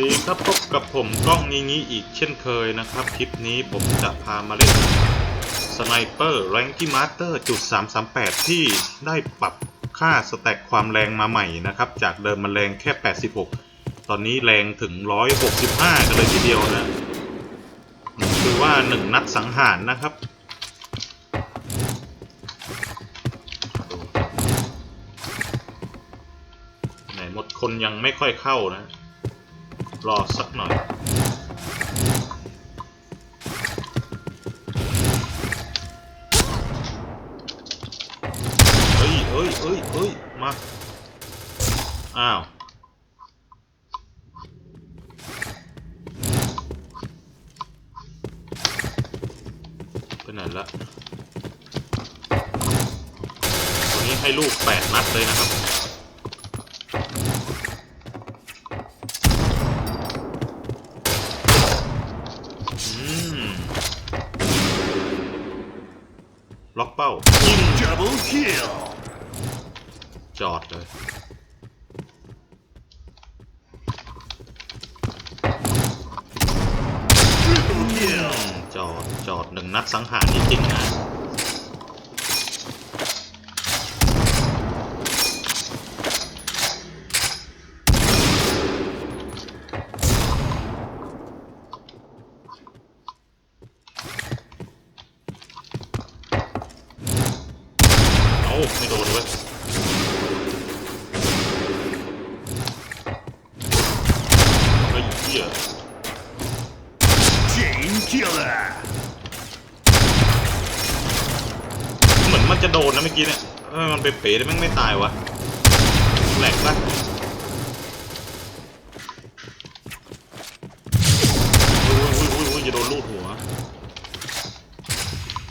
ดีครับพบกับผมกล้องนี้งี้อีกเช่นเคยนะครับ คลิปนี้ผมจะพามาเล่นสไนเปอร์แรงกี้มาสเตอร์จุด338 ที่ได้ปรับค่าสแต็กความแรงมาใหม่นะครับ จากเดิมมันแรงแค่ 86 ตอนนี้แรงถึง 165 กันเลยทีเดียวนะคือว่า 1 นัดสังหารนะครับไหนหมดคนยังไม่ค่อยเข้านะ รอสักหน่อย เฮ้ยเฮ้ยเฮ้ยเฮ้ยมา อ้าว ไปไหนละตัวนี้ให้ลูกแปดนัดเลยนะครับ อืม ล็อก เป้ายิง Double kill! จอดเลย Triple kill! จอดจอดหนึ่งนัดสังหารจริงๆนะ ไม่โดนเว้ยเฮ้ยเหี้ย Chain killer! เหมือนมันจะโดนนะเมื่อกี้เนี่ยเออมันไปเป๋แต่แม่งไม่ตายวะแหลกปะอุ้ยอุ้ยอุ้ยอุ้ยจะโดนลูดหัว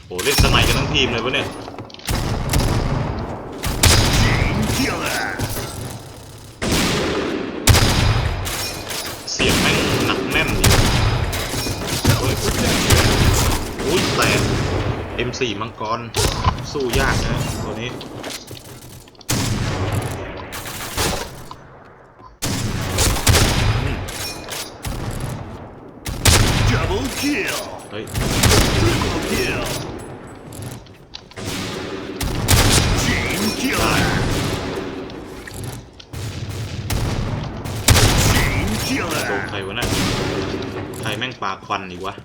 โหเล่นสไนกันทั้งทีมเลยวะเนี่ย Chain killer! เสียงแม่งหนักแน่นอยู่ Pellet protection! อุ้ยแตก M4 มังกร สู้ยากนะตัวนี้ Double kill! เฮ้ย Triple kill! Chain killer! Chain โดน killer! ใครวะน่ะใครแม่งปาควันอีกวะ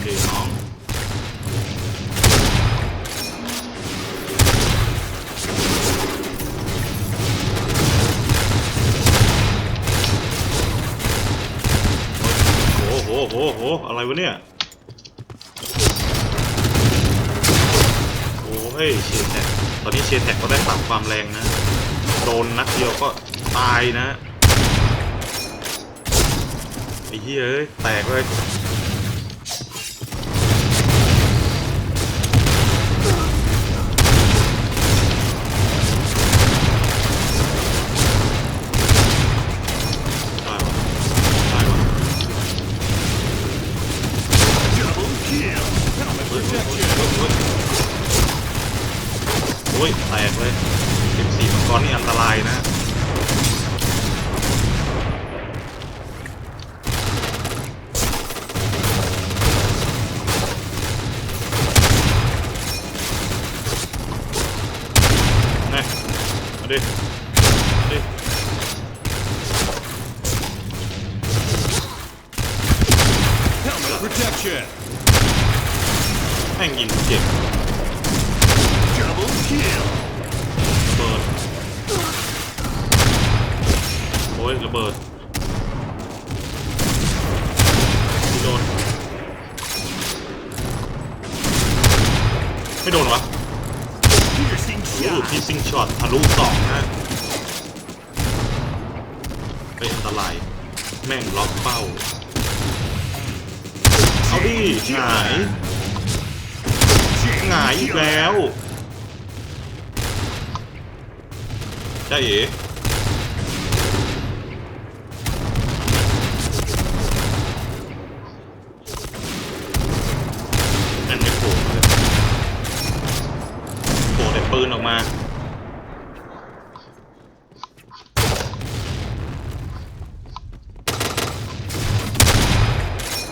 มาดิน้องโอ้โหโหโหอะไรวะเนี่ยโอ้เฮ้ยเชียร์แท็กตอนนี้เชียร์แท็กก็ได้ปรับความแรงนะโดนนัดเดียวก็ตายนะไอ้เหี้ยเอ้ยแตกเลย ระเบิดไม่โดนไม่โดนวะพีซิงช็อตทะลุสองนะเป็นอันตราย แม่งล็อกเป้า เอาดิหงายหงายอีกแล้วได้เอ๋ ปืนออกมา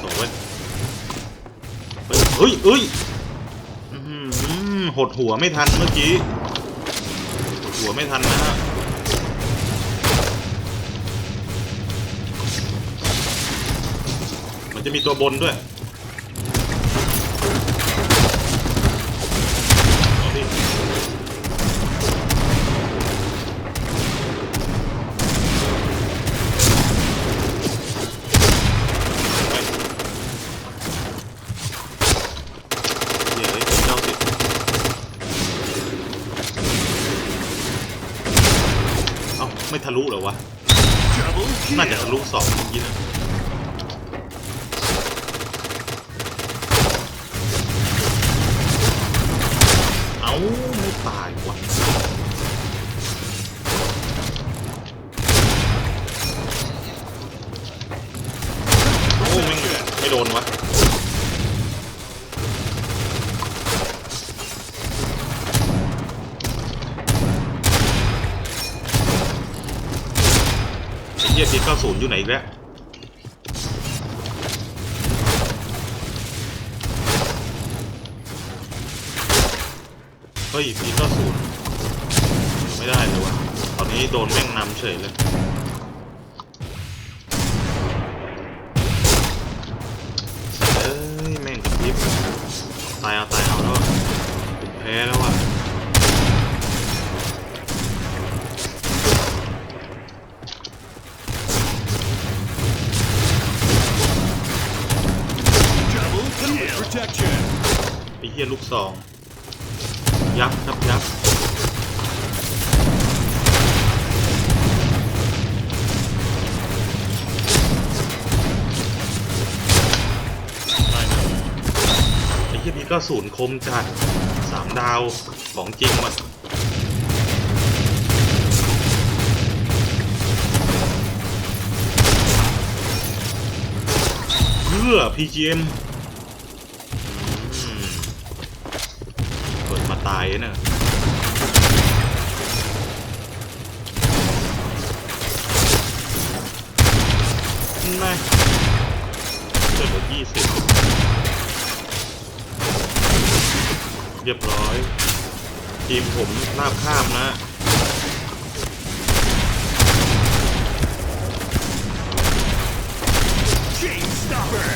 โอ้ยเฮ้ยเฮ้ยหดหัวไม่ทันเมื่อกี้ หดหัวไม่ทันนะฮะมันจะมีตัวบนด้วยเอาดิไปเดี๋ยวไอ้เจ้าสิเอ้าไม่ ทะลุเหรอวะ น่าจะทะลุสองเมื่อกี้นะเอา หี้ยปีเก้าศูนย์อยู่ไหนอีกแล้วเฮ้ยปีเก้าศูนย์ไม่ได้เลยวะตอนนี้โดนแม่งนำเฉยเลยเอ้ยแม่งกระพริบตายเอาตาย เหี้ยลูกซอง ยับครับยับไอ้เหี้ยพีก็ศูนย์คมจัดสามดาวของจริงมันเพื่อ PGM อืมเปิดมาตายเนอะ ไม่เกิดเหลือยี่สิบเรียบร้อย ทีมผมลาบข้ามนะ Chain stopper.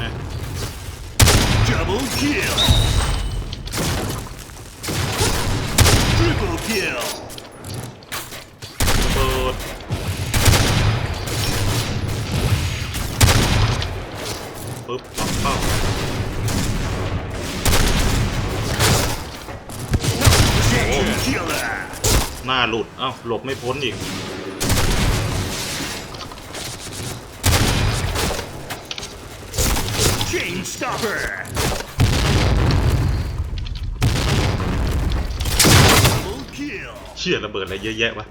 นะ Double kill. Triple kill. หน้าหลุด เอ้า หลบไม่พ้นอีก Chain stopper. Double kill. เชี่ยระเบิดอะไรเยอะแยะวะ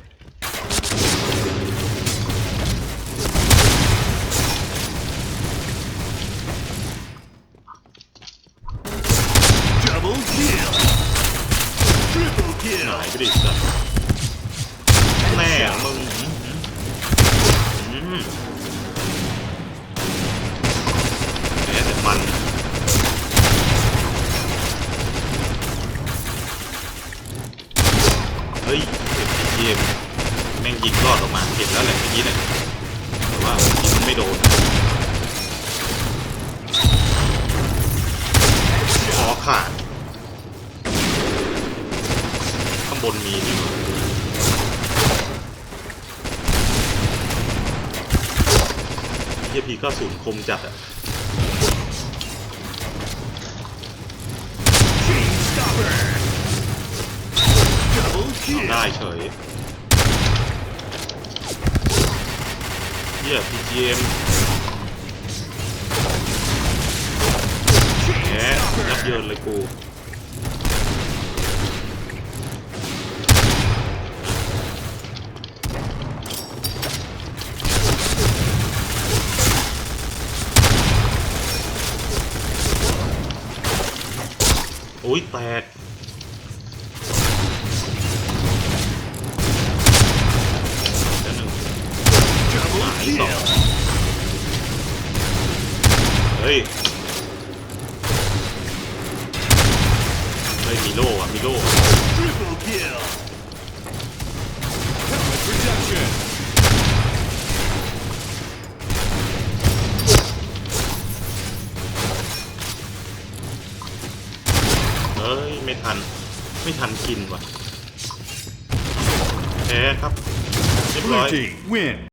เห็นแล้วแหละเมื่อกี้เนี่ยแต่ว่ายิงไม่โดนขอขาดข้างบนมีนี่เฮียพีก็ศูนย์คมจัดอะได้เฉย เฮีย PGM แหมยับเยินเลยกูโอ้อุ้ยแตก Double Nice. kill. เฮ้ย เฮ้ย มีโล่อะมีโล่อะ Triple kill. Helmet protection. เฮ้ย ไม่ทัน ไม่ทันกินว่ะแพ้ครับเรียบร้อ Blue ย team win.